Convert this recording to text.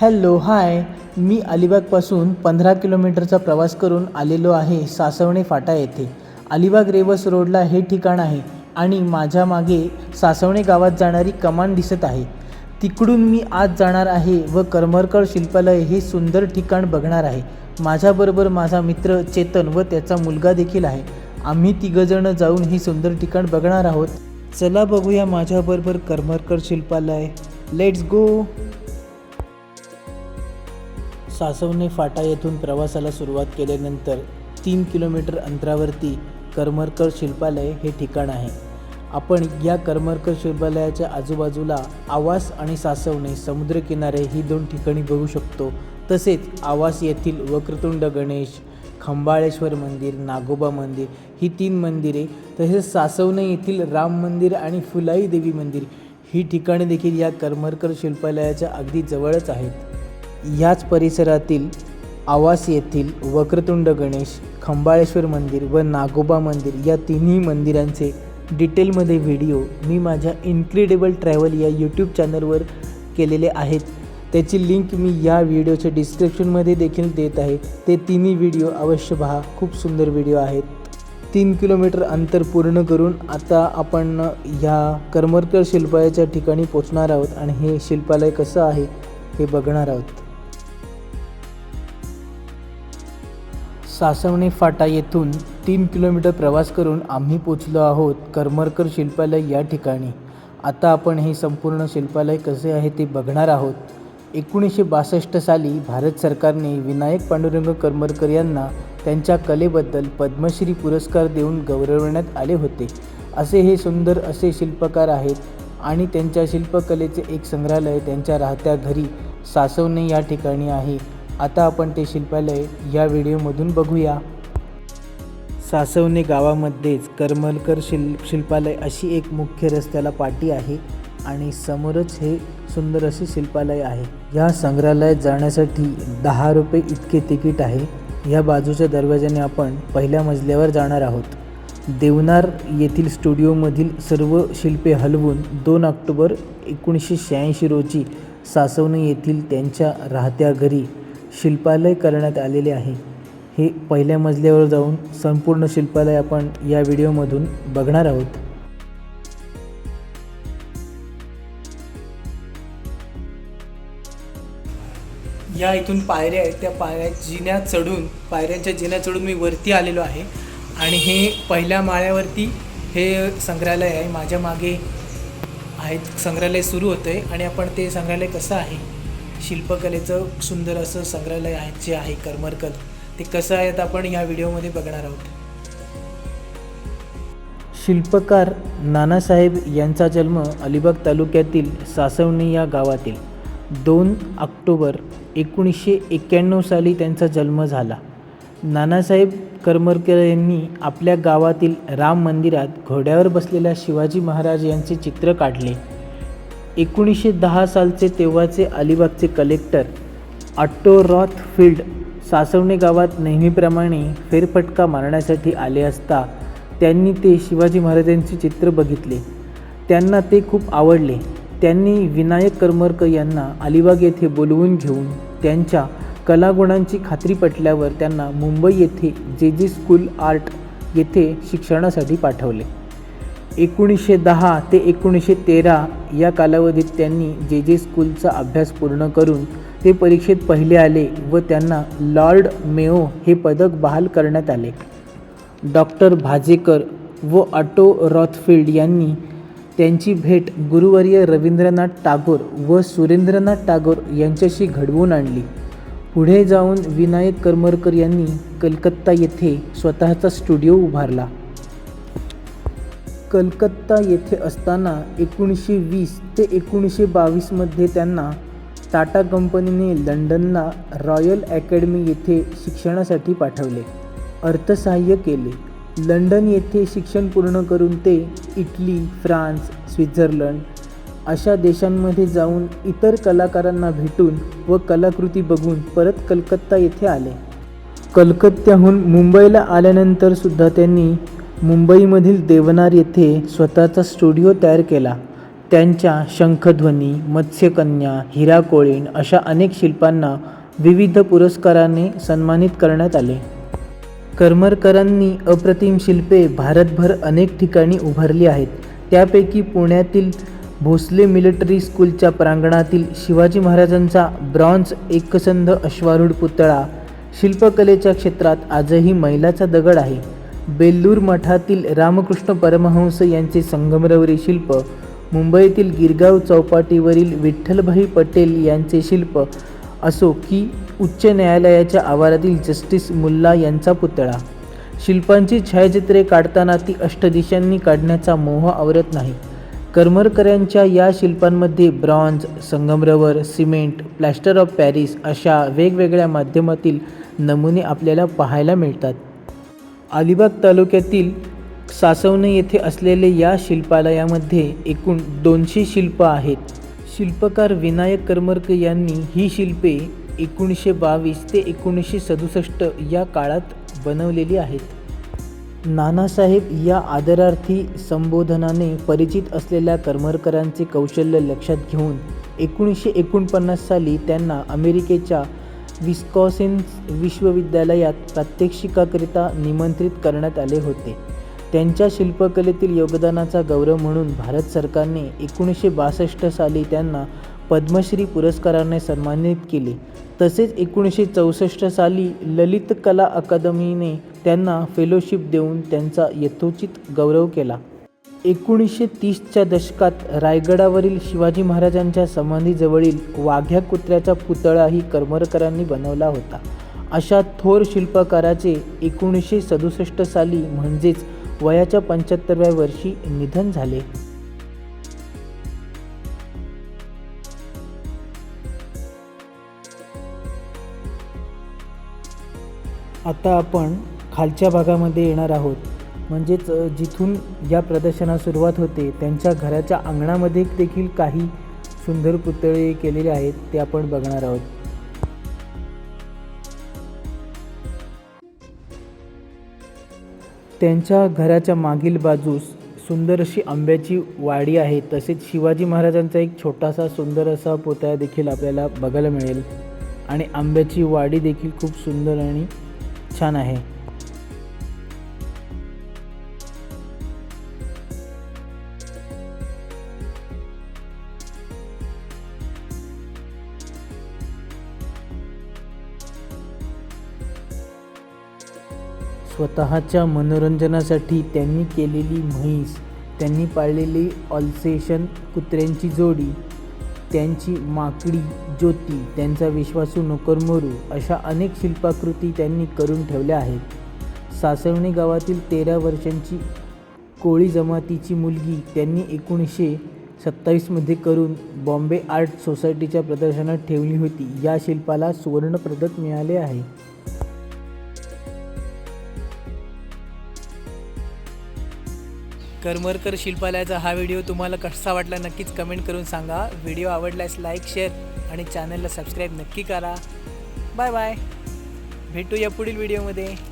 Hello hi. मी अलिबागपासून पंधरा किलोमीटरचा प्रवास करून आलेलो आहे सासवणे फाटा येथे. अलिबाग रेवस रोडला हे ठिकाण आहे आणि माझ्या मागे सासवणे गावात जाणारी कमान दिसत आहे. तिकडून मी आज जाणार आहे व करमरकळ शिल्पालय हे सुंदर ठिकाण बघणार आहे. माझ्याबरोबर माझा मित्र चेतन व त्याचा मुलगा देखील आहे. आम्ही तिघंजणं जाऊन हे सुंदर ठिकाण बघणार आहोत. चला बघूया माझ्याबरोबर करमरकर शिल्पालय. Let's go. सासवणे फाटा येथून प्रवासाला सुरुवात केल्यानंतर तीन किलोमीटर अंतरावरती करमरकर शिल्पालय हे ठिकाण आहे. आपण या करमरकर शिल्पालयाच्या आजूबाजूला आवास आणि सासवणे समुद्रकिनारे ही दोन ठिकाणी बघू शकतो. तसेच आवास येथील वक्रतुंड गणेश खंबाळेश्वर मंदिर नागोबा मंदिर ही तीन मंदिरे तसेच सासवणे येथील राम मंदिर आणि फुलाई देवी मंदिर ही ठिकाणे देखील या करमरकर शिल्पालयाच्या अगदी जवळच आहेत. याच परिसरातील आवास येथील वक्रतुंड गणेश खंबाळेश्वर मंदिर व नागोबा मंदिर या तिन्ही मंदिरांचे डिटेलमध्ये व्हिडिओ मी माझ्या इन्क्रेडिबल ट्रॅव्हल या यूट्यूब चॅनलवर केलेले आहेत. त्याची लिंक मी या व्हिडिओच्या डिस्क्रिप्शनमध्ये देखील देत आहे. ते तिन्ही व्हिडिओ अवश्य पहा. खूप सुंदर व्हिडिओ आहेत. तीन किलोमीटर अंतर पूर्ण करून आता आपण ह्या करमरकर शिल्पालयाच्या ठिकाणी पोचणार आहोत आणि हे शिल्पालय कसं आहे हे बघणार आहोत. सासवणे फाटा येथून तीन किलोमीटर प्रवास करून आम्ही पोचलो आहोत करमरकर शिल्पालय या ठिकाणी. आता आपण हे संपूर्ण शिल्पालय कसे आहे ते बघणार आहोत. एकोणीसशे बासष्ट साली भारत सरकारने विनायक पांडुरंग करमरकर यांना त्यांच्या कलेबद्दल पद्मश्री पुरस्कार देऊन गौरवण्यात आले होते. असे हे सुंदर असे शिल्पकार आहेत आणि त्यांच्या शिल्पकलेचे एक संग्रहालय त्यांच्या राहत्या घरी सासवणे या ठिकाणी आहे. आता आपण ते शिल्पालय या व्हिडिओमधून बघूया. सासवणे गावामध्येच करमलकर शिल शिल्पालय अशी एक मुख्य रस्त्याला पाटी आहे आणि समोरच हे सुंदर असे शिल्पालय आहे. या संग्रहालयात जाण्यासाठी दहा रुपये इतके तिकीट आहे. या बाजूच्या दरवाजाने आपण पहिल्या मजल्यावर जाणार आहोत. देवनार येथील स्टुडिओमधील सर्व शिल्पे हलवून दोन ऑक्टोबर एकोणीसशे शहाऐंशी रोजी सासवणे येथील त्यांच्या राहत्या घरी शिल्पालय करण्यात आलेले आहे. हे पहिल्या मजल्यावर जाऊन संपूर्ण शिल्पालय आपण या व्हिडिओमधून बघणार आहोत. या इथून पायऱ्या आहेत. त्या पायऱ्या जिन्यात चढून पायऱ्यांच्या जिन्या चढून मी वरती आलेलो आहे. आणि हे पहिल्या माळ्यावरती हे संग्रहालय आहे. माझ्या मागे आहेत. संग्रहालय सुरू होतं आहे आणि आपण ते संग्रहालय कसं आहे शिल्पकलेचं सुंदर असं संग्रहालय आहे जे आहे करमरकल ते कसं आहे आपण या व्हिडिओमध्ये बघणार आहोत. शिल्पकार नानासाहेब यांचा जन्म अलिबाग तालुक्यातील सासवणी या गावातील. दोन ऑक्टोबर एकोणीसशे एक्क्याण्णव साली त्यांचा जन्म झाला. नानासाहेब करमरकर यांनी आपल्या गावातील राम मंदिरात घोड्यावर बसलेल्या शिवाजी महाराज यांचे चित्र काढले. एकोणीसशे दहा सालचे तेव्हाचे अलिबागचे collector Otto Rothfield Saswane गावात नेहमीप्रमाणे फेरफटका मारण्यासाठी आले असता त्यांनी ते शिवाजी महाराजांचे चित्र बघितले. त्यांना ते खूप आवडले. त्यांनी विनायक करमरकर यांना अलिबाग येथे बोलवून घेऊन त्यांच्या कलागुणांची खात्री पटल्यावर त्यांना मुंबई येथे जे जे स्कूल आर्ट येथे शिक्षणासाठी पाठवले. एकोणीसशे दहा ते एकोणीसशे तेरा या कालावधीत त्यांनी जे जे स्कूलचा अभ्यास पूर्ण करून ते परीक्षेत पहिले आले व त्यांना लॉर्ड मेओ हे पदक बहाल करण्यात आले. डॉक्टर भाजेकर व ऑटो रॉथफिल्ड यांनी त्यांची भेट गुरुवर्य रवींद्रनाथ टागोर व सुरेंद्रनाथ टागोर यांच्याशी घडवून आणली. पुढे जाऊन विनायक करमरकर यांनी कलकत्ता येथे स्वतःचा स्टुडिओ उभारला. कलकत्ता येथे असताना एकोणीसशे वीस ते एकोणीसशे बावीसमध्ये त्यांना टाटा कंपनीने लंडनला रॉयल अकॅडमी येथे शिक्षणासाठी पाठवले. अर्थसहाय्य केले. लंडन येथे शिक्षण पूर्ण करून ते इटली फ्रान्स स्वित्झर्लंड अशा देशांमध्ये जाऊन इतर कलाकारांना भेटून व कलाकृती बघून परत कलकत्ता येथे आले. कलकत्त्याहून मुंबईला आल्यानंतर सुद्धा त्यांनी मुंबईमधील देवनार येथे स्वतःचा स्टुडिओ तयार केला. त्यांच्या शंखध्वनी मत्स्यकन्या हिरा कोळीण अशा अनेक शिल्पांना विविध पुरस्काराने सन्मानित करण्यात आले. करमरकरांनी अप्रतिम शिल्पे भारतभर अनेक ठिकाणी उभारली आहेत. त्यापैकी पुण्यातील भोसले मिलिटरी स्कूलच्या प्रांगणातील शिवाजी महाराजांचा ब्रॉन्झ एकसंध अश्वारूढ पुतळा शिल्पकलेच्या क्षेत्रात आजही मैलाचा दगड आहे. बेल्लूर मठातील रामकृष्ण परमहंस यांचे संगमरवरी शिल्प मुंबईतील गिरगाव चौपाटीवरील विठ्ठलभाई पटेल यांचे शिल्प असो की उच्च न्यायालयाच्या आवारातील जस्टिस मुल्ला यांचा पुतळा. शिल्पांची छायाचित्रे काढताना ती अष्टदिशांनी काढण्याचा मोह आवरत नाही. करमरकरांच्या या शिल्पांमध्ये ब्रॉन्झ संगमरवर सिमेंट प्लॅस्टर ऑफ पॅरिस अशा वेगवेगळ्या माध्यमातील नमुने आपल्याला पाहायला मिळतात. अलिबाग तालुक्यातील सासवणे येथे असलेले या शिल्पालयामध्ये एकूण दोनशे शिल्प आहेत. शिल्पकार विनायक करमरकर यांनी ही शिल्पे एकोणीसशे बावीस ते एकोणीसशे सदुसष्ट या काळात बनवलेली आहेत. नानासाहेब या आदरार्थी संबोधनाने परिचित असलेल्या करमरकरांचे कौशल्य लक्षात घेऊन एकोणीसशे एकोणपन्नास साली त्यांना अमेरिकेच्या विस्कॉसिन विश्वविद्यालयात प्रात्यक्षिकाकरिता निमंत्रित करण्यात आले होते. त्यांच्या शिल्पकलेतील योगदानाचा गौरव म्हणून भारत सरकारने एकोणीसशे बासष्ट साली त्यांना पद्मश्री पुरस्काराने सन्मानित केले. तसेच एकोणीसशे चौसष्ट साली ललित कला अकादमीने त्यांना फेलोशिप देऊन त्यांचा यथोचित गौरव केला. एकोणीसशे तीसच्या दशकात रायगडावरील शिवाजी महाराजांच्या समाधीजवळील वाघ्या कुत्र्याचा पुतळाही करमरकरांनी बनवला होता. अशा थोर शिल्पकाराचे एकोणीसशे सदुसष्ट साली म्हणजेच वयाच्या पंच्याहत्तरव्या वर्षी निधन झाले. आता आपण खालच्या भागामध्ये येणार आहोत. म्हणजेच जिथून या प्रदर्शनास सुरुवात होते त्यांच्या घराच्या अंगणामध्ये देखील काही सुंदर पुतळे केलेले आहेत ते आपण बघणार आहोत. त्यांच्या घराच्या मागील बाजूस सुंदर अशी आंब्याची वाडी आहे तसेच शिवाजी महाराजांचा एक छोटासा सुंदर असा पुतळा देखील आपल्याला बघायला मिळेल. आणि आंब्याची वाडी देखील खूप सुंदर आणि छान आहे. स्वतःच्या मनोरंजनासाठी त्यांनी केलेली म्हैस त्यांनी पाळलेली ऑल्सेशन कुत्र्यांची जोडी त्यांची माकडी ज्योती त्यांचा विश्वासू नोकरमोरू अशा अनेक शिल्पाकृती त्यांनी करून ठेवल्या आहेत. सासवणे गावातील तेरा वर्षांची कोळी जमातीची मुलगी त्यांनी एकोणीसशे सत्तावीसमध्ये करून बॉम्बे आर्ट सोसायटीच्या प्रदर्शनात ठेवली होती. या शिल्पाला सुवर्णपदक मिळाले आहे. करमरकर शिल्पालयाचा हा व्हिडिओ तुम्हाला कसा वाटला नक्कीच कमेंट करून सांगा. व्हिडिओ आवडल्यास लाईक शेअर आणि चॅनलला सबस्क्राईब नक्की करा. Bye bye. भेटूया पुढील व्हिडिओमध्ये.